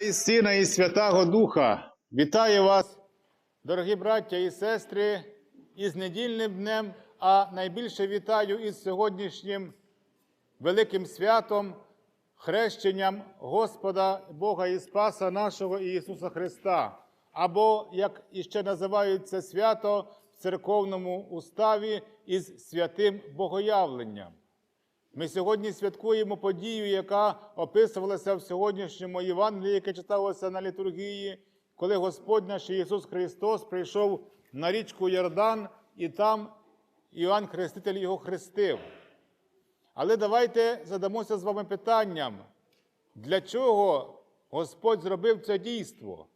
І Сина, і Святого Духа, вітаю вас, дорогі браття і сестри, із недільним днем, а найбільше вітаю із сьогоднішнім великим святом, хрещенням Господа Бога і Спаса нашого Ісуса Христа, або, як іще називають це свято в церковному уставі із святим Богоявленням. Ми сьогодні святкуємо подію, яка описувалася в сьогоднішньому Євангелії, яке читалося на літургії, коли Господь наш Ісус Христос прийшов на річку Йордан, і там Іоанн Хреститель його хрестив. Але давайте задамося з вами питанням, для чого Господь зробив це дійство?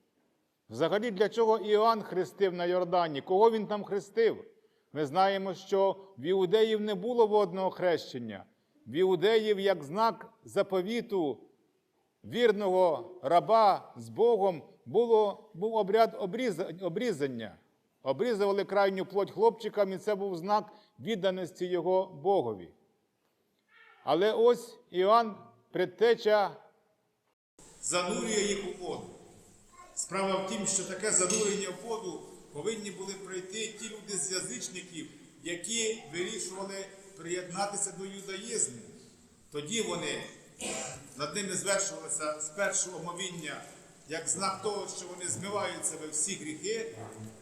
Взагалі, для чого Іоанн хрестив на Йордані? Кого він там хрестив? Ми знаємо, що в іудеїв не було водного хрещення. В іудеїв, як знак заповіту вірного раба з Богом, було, був обряд обрізання. Обрізували крайню плоть хлопчикам, і це був знак відданості його Богові. Але ось Іоанн, предтеча, занурює їх у воду. Справа в тім, що таке занурення в воду повинні були пройти ті люди з язичників, які вирішували приєднатися до юдаїзму. Тоді вони над ними звершувалися з першого омовіння, як знак того, що вони змивають себе всі гріхи,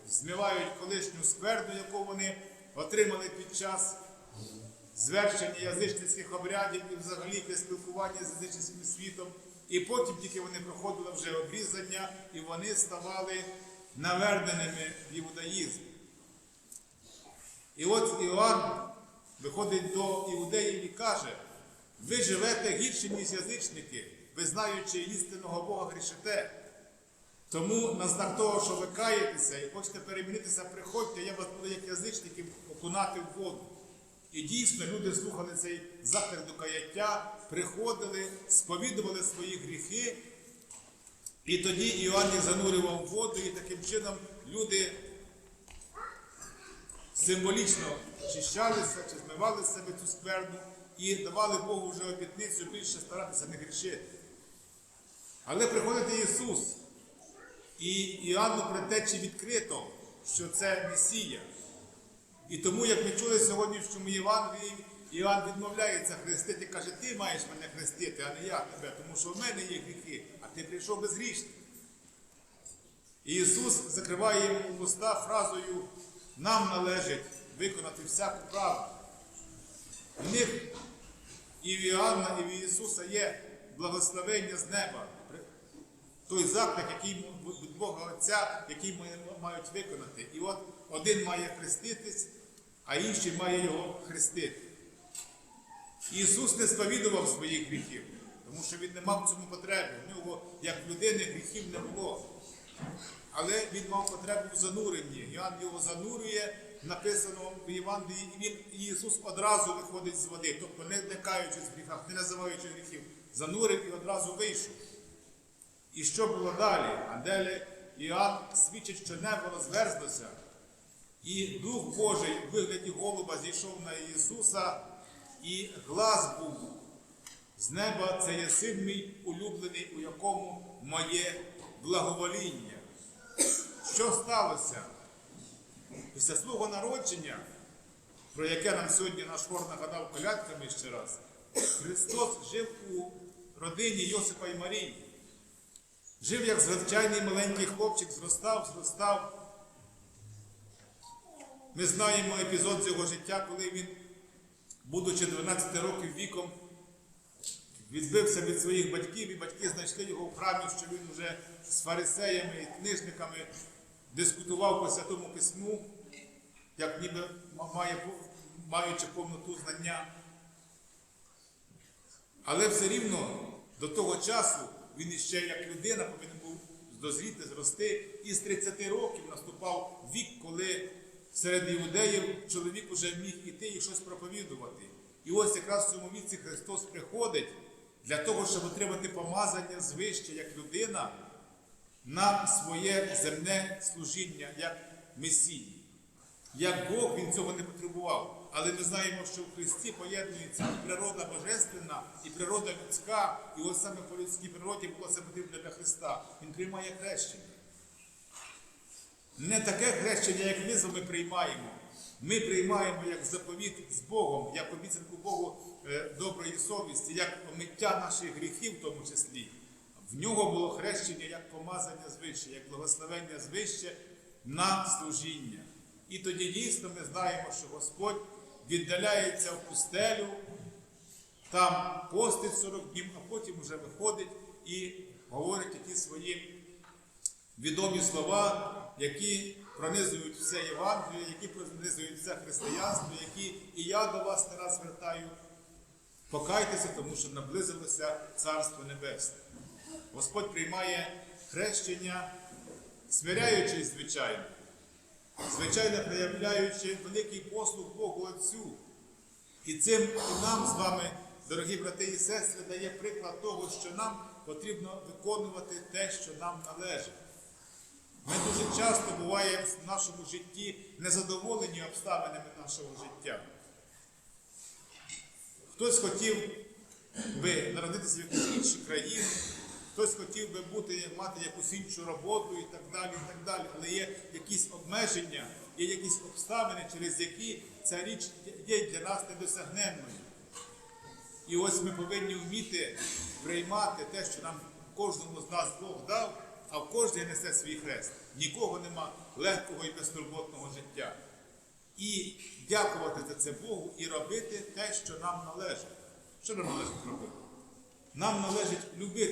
змивають колишню скверну, яку вони отримали під час звершення язичницьких обрядів і взагалі для спілкування з язичницьким світом. І потім тільки вони проходили вже обрізання, і вони ставали наверненими в іудаїзм. І от Іоанн виходить до іудеїв і каже: ви живете гірше, ніж язичники, ви знаючи істинного Бога грішите. Тому на знак того, що ви каєтеся і хочете перемінитися, приходьте, я вас буду як язичників окунати в воду. І дійсно люди слухали цей заклик до каяття, приходили, сповідували свої гріхи, і тоді Іоанн занурював воду, і таким чином люди символічно очищалися чи змивали з себе цю скверну і давали Богу вже обітницю більше старатися не грішити. Але приходить Ісус, і Іоанну предтечі відкрито, що це Месія. І тому, як ми чули сьогодні в цьому Євангелії, Іоанн відмовляється хрестити, каже, ти маєш мене хрестити, а не я тебе, тому що в мене є гріхи, а ти прийшов безгрішний. І Ісус закриває йому уста фразою нам належить виконати всяку правду. В них і в Іоанна, і в Ісуса є благословення з неба. Той заклик, який від Бога Отця, який ми мають виконати. І от один має хреститись, а інший має його хрестити. Ісус не сповідував своїх гріхів, тому що Він не мав цьому потреби. В нього, як людини, гріхів не було. Але він мав потребу в зануренні. Іоанн його занурює, написано в Євангелії, і він і Ісус одразу виходить з води, тобто не, каючись в гріхах, не називаючи гріхів, занурив і одразу вийшов. І що було далі? А далі Іоанн свідчить, що небо розверзлося, і Дух Божий в вигляді голуба зійшов на Ісуса, і глас був з неба це є син мій улюблений, у якому моє благовоління. Що сталося? Після свого народження, про яке нам сьогодні наш хор нагадав колядками ще раз, Христос жив у родині Йосипа і Марії. Жив як звичайний маленький хлопчик, зростав, зростав. Ми знаємо епізод з його життя, коли він, будучи 12 років віком, відбився від своїх батьків, і батьки знайшли його в храмі, що він вже з фарисеями і книжниками дискутував по святому письму, як ніби має, маючи повноту знання. Але все рівно до того часу він іще як людина повинен був дозріти, зрости. І з 30 років наступав вік, коли серед іудеїв чоловік уже міг іти і щось проповідувати. І ось якраз в цьому віці Христос приходить для того, щоб отримати помазання звище як людина на своє земне служіння як Месії. Як Бог він цього не потребував. Але ми знаємо, що в Христі поєднується і природа божественна, і природа людська, і ось саме по людській природі було це потрібно для Христа. Він приймає хрещення. Не таке хрещення, як ми з вами приймаємо. Ми приймаємо як заповіт з Богом, як обіцянку Богу е, доброї совісті, як омиття наших гріхів, в тому числі. В нього було хрещення як помазання звище, як благословення звище на служіння. І тоді дійсно ми знаємо, що Господь віддаляється в пустелю, там постить 40 днів, а потім вже виходить і говорить ті свої відомі слова, які пронизують все Євангеліє, які пронизують все християнство, які і я до вас не раз звертаю. Покайтеся, тому що наблизилося Царство Небесне. Господь приймає хрещення, смиряючись, звичайно, звичайно проявляючи великий послуг Богу Отцю. І цим і нам з вами, дорогі брати і сестри, дає приклад того, що нам потрібно виконувати те, що нам належить. Ми дуже часто буваємо в нашому житті незадоволені обставинами нашого життя. Хтось хотів би народитися в якійсь іншій країні, хтось хотів би бути, мати якусь іншу роботу і так далі, і так далі. Але є якісь обмеження, є якісь обставини, через які ця річ є для нас недосягненною. І ось ми повинні вміти приймати те, що нам кожному з нас Бог дав, а в кожній несе свій хрест. Нікого нема легкого і безтурботного життя. І дякувати за це Богу і робити те, що нам належить. Що нам належить робити? Нам належить любити.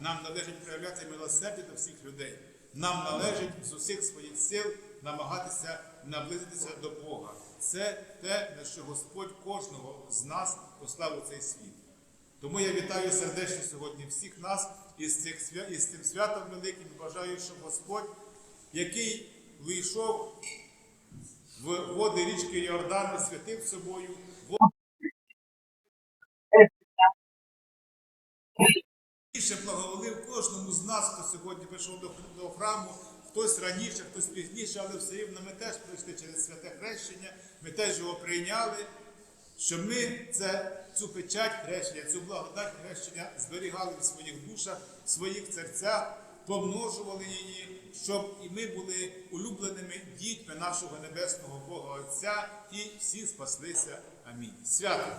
Нам належить проявляти милосердя до всіх людей. Нам належить з усіх своїх сил намагатися наблизитися до Бога. Це те, на що Господь кожного з нас послав у цей світ. Тому я вітаю сердечно сьогодні всіх нас із, цих свя... із цим святом великим. Бажаю, щоб Господь, який вийшов в води річки Йордан святив собою більше благоволив кожному з нас, хто сьогодні прийшов до, до храму, хтось раніше, хтось пізніше, але все рівно ми теж прийшли через святе хрещення, ми теж його прийняли, щоб ми це, цю печать хрещення, цю благодать хрещення зберігали в своїх душах, в своїх серцях, помножували її, щоб і ми були улюбленими дітьми нашого небесного Бога Отця і всі спаслися. Амінь. Свято!